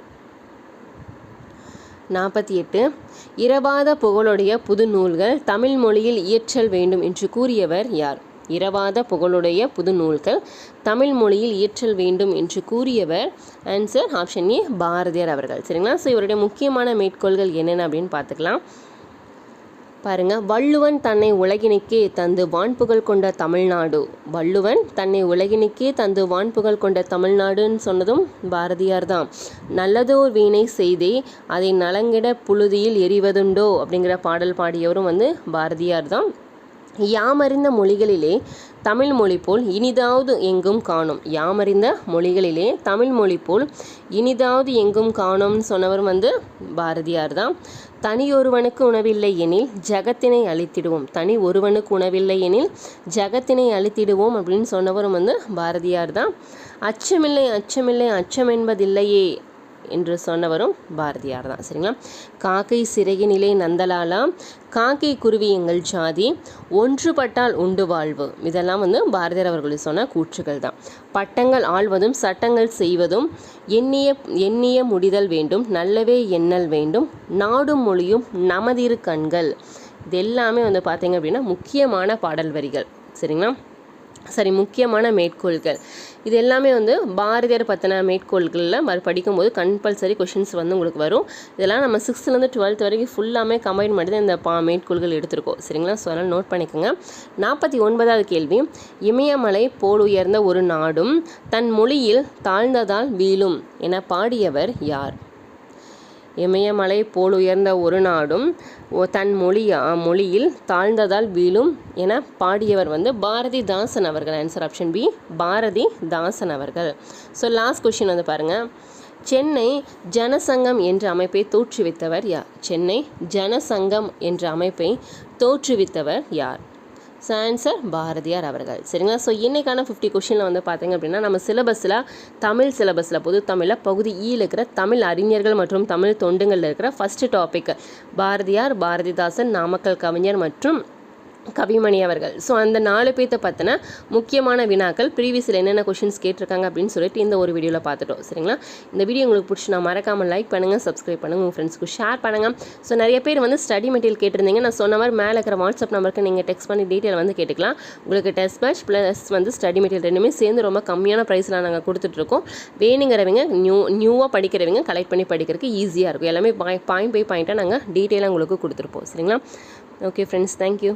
நாற்பத்தி எட்டு இரவாத புகழுடைய புது நூல்கள் தமிழ் மொழியில் இயற்றல் வேண்டும் என்று கூறியவர் யார்? இரவாத புகழுடைய புது நூல்கள் தமிழ் மொழியில் இயற்றல் வேண்டும் என்று கூறியவர் ஆன்சர் ஆப்ஷன் ஏ பாரதியார் அவர்கள். சரிங்களா? ஸோ இவருடைய முக்கியமான மேற்கோள்கள் என்னென்ன அப்படின்னு பார்த்துக்கலாம். பாருங்க. வள்ளுவன் தன்னை உலகினுக்கே தந்து வான்புகழ் கொண்ட தமிழ்நாடு. வள்ளுவன் தன்னை உலகினுக்கே தந்து வான்புகழ் கொண்ட தமிழ்நாடுன்னு சொன்னதும் பாரதியார் தான். நல்லதோர் வீணை செய்தே அதை நலங்கிட புழுதியில் எறிவதுண்டோ அப்படிங்கிற பாடல் பாடியவரும் வந்து பாரதியார் தான். யாமறிந்த மொழிகளிலே தமிழ் மொழி போல் இனிதாவது எங்கும் காணும். யாமறிந்த மொழிகளிலே தமிழ் மொழி போல் இனிதாவது எங்கும் காணும்னு சொன்னவர் வந்து பாரதியார் தான். தனி ஒருவனுக்கு உணவில்லை எனில் ஜகத்தினை அழித்திடுவோம். தனி ஒருவனுக்கு உணவில்லை எனில் ஜகத்தினை அழித்திடுவோம் அப்படின்னு சொன்னவரும் வந்து பாரதியார் தான். அச்சமில்லை அச்சமில்லை அச்சம் என்பதில்லையே என்று சொன்னவரும் பாரதியார் தான். சரிங்களா? காக்கை சிறகினிலே நந்தலாலா காக்கை குருவி எங்கள் ஜாதி ஒன்றுபட்டால் உண்டு வாழ்வு. இதெல்லாம் வந்து பாரதியார் அவர்கள் சொன்ன கூற்றுகள் தான். பட்டங்கள் ஆழ்வதும் சட்டங்கள் செய்வதும் எண்ணிய எண்ணிய முடிதல் வேண்டும் நல்லவே எண்ணல் வேண்டும் நாடும் மொழியும் நமதிரு கண்கள். இது எல்லாமே வந்து பார்த்தீங்க அப்படின்னா முக்கியமான பாடல் வரிகள். சரிங்களா? சரி முக்கியமான மேற்கோள்கள். இது எல்லாமே வந்து பாரதியார் பற்றின மேற்கோள்களில் மறு படிக்கும்போது கம்பல்சரி கொஷின்ஸ் வந்து உங்களுக்கு வரும். இதெல்லாம் நம்ம சிக்ஸ்த்துலேருந்து டுவெல்த் வரைக்கும் ஃபுல்லாமே கம்பைன் பண்ணி தான் இந்த பா மேற்கோள்கள் எடுத்திருக்கோம். சரிங்களா? ஸோ அதனால் நோட் பண்ணிக்கோங்க. நாற்பத்தி ஒன்பதாவது கேள்வி. இமயமலை போல் உயர்ந்த ஒரு நாடும் தன் மொழியில் தாழ்ந்ததால் வீழும் என பாடியவர் யார்? இமயமலை போல் உயர்ந்த ஒரு நாடும் தன் மொழியா மொழியில் தாழ்ந்ததால் வீழும் என பாடியவர் வந்து பாரதிதாசன் அவர்கள். ஆன்சர் ஆப்ஷன் பி பாரதிதாசன் அவர்கள். ஸோ லாஸ்ட் கொஷின் வந்து பாருங்கள் சென்னை ஜனசங்கம் என்ற அமைப்பை தோற்றுவித்தவர் யார்? சென்னை ஜனசங்கம் என்ற அமைப்பை தோற்றுவித்தவர் யார்? ஸோ ஆன்சர் பாரதியார் அவர்கள். சரிங்களா? ஸோ இன்றைக்கான ஃபிஃப்டி கொஷினில் வந்து பார்த்தீங்க அப்படின்னா நம்ம சிலபஸில் தமிழ் சிலபஸில் பொது தமிழில் பகுதி e ஈயில் இருக்கிற தமிழ் அறிஞர்கள் மற்றும் தமிழ் தொண்டுங்களில் இருக்கிற ஃபஸ்ட்டு டாபிக் பாரதியார் பாரதிதாசன் நாமக்கல் கவிஞர் மற்றும் கவிமணி அவர்கள். ஸோ அந்த நாலு பேர்த்த பற்றின முக்கியமான வினாக்கள் ப்ரீவியஸில் என்னென்ன கொஷின்ஸ் கேட்டிருக்காங்க அப்படின்னு சொல்லிட்டு இந்த ஒரு வீடியோவில் பார்த்துட்டோம். சரிங்களா? இந்த வீடியோ உங்களுக்கு பிடிச்சி நான் மறக்காமல் லைக் பண்ணுங்கள் சப்ஸ்கிரைப் பண்ணுங்கள் உங்கள் ஃப்ரெண்ட்ஸ்க்கு ஷேர் பண்ணுங்கள் ஸோ நிறைய பேர் வந்து ஸ்டடி மெட்டீரியல் கேட்டிருந்தீங்க. நான் சொன்ன மாதிரி மேலே இருக்கிற வாட்ஸ்அப் நம்பருக்கு நீங்கள் டெக்ஸ்ட் பண்ணி டீட்டெயில் வந்து கேட்டுக்கலாம். உங்களுக்கு டெஸ்ட் பேட்ச் ப்ளஸ் வந்து ஸ்டடி மெட்டீரியல் ரெண்டுமே சேர்ந்து ரொம்ப கம்மியான ப்ரைஸில் நாங்கள் கொடுத்துட்ருக்கோம் வேணுங்கிறவங்க நியூ நியூவாக படிக்கிறவங்க கலெக்ட் பண்ணி படிக்கிறதுக்கு ஈஸியாக இருக்கும். எல்லாமே பாயிண்ட் பை பாயிண்ட்டாக நாங்கள் டீட்டெயிலாக உங்களுக்கு கொடுத்துருப்போம். சரிங்களா? Okay friends thank you